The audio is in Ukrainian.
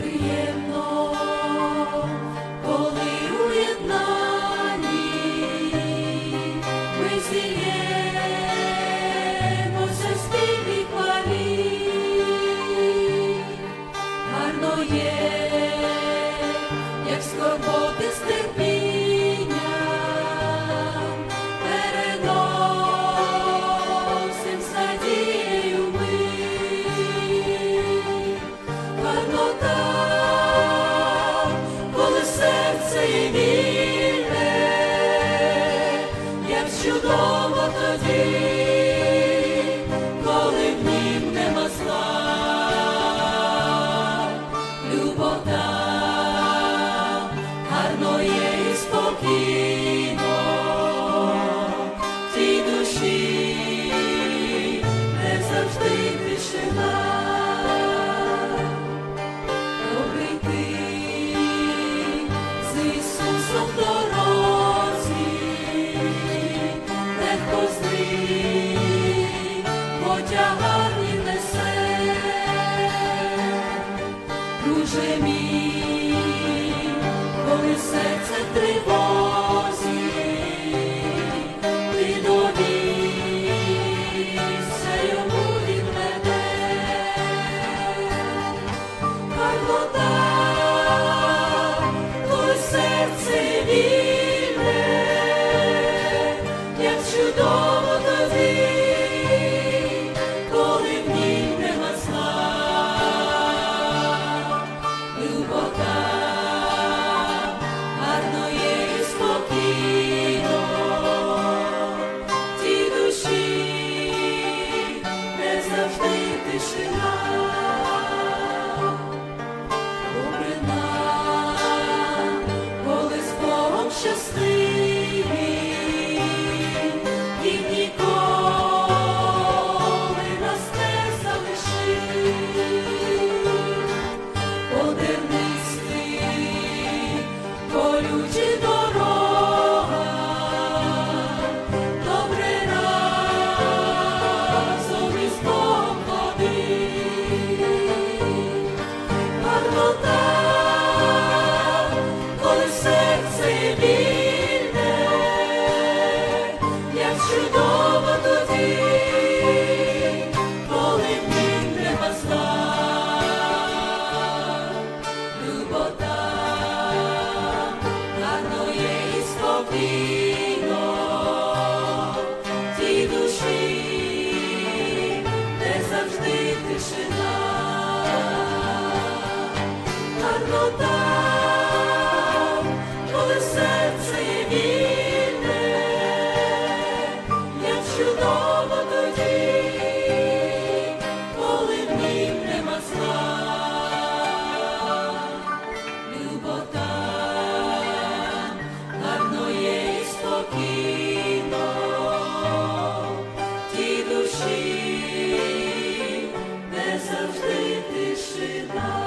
приємно, коли у єднанні ми зілємося. you go. Серце just чудово тоді, коли в ній любота, гарно є спокійно, ті душі, де завжди тишина, гарнота. 是的。